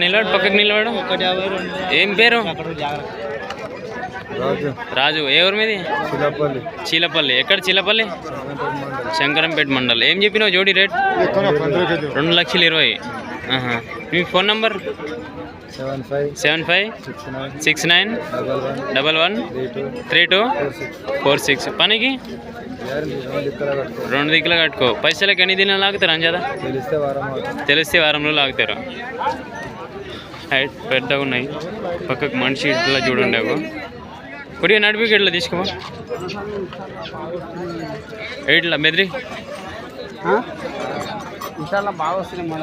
నిలబడు? పక్కకు నిలబడు. ఒకటి యాభై రెండు ఏం పేరు? రాజు. రాజు. ఏ ఊరు మీది? చిలపల్లి. ఎక్కడ చీలపల్లి? శంకరంపేట మండల్. ఏం చెప్పినావు జోడి రేట్? రెండు లక్షల ఇరవై. మీ phone number? Seven five. Six nine. Double one. Three two. Four six. పనికి? రెండు దిక్కులు కట్టుకో. పైసలకి ఎన్ని దినాలు లాగుతారు అంజాదా? తెలిస్తే వారంలో లాగుతారు. హైట్ పెద్దగా ఉన్నాయి. పక్కకు మనిషి ఇట్లా చూడండి అవి కొద్దిగా నడిపికి ఇట్లా తీసుకోమా? ఇట్లా మెదిరి? బాగా వస్తున్నాయి మన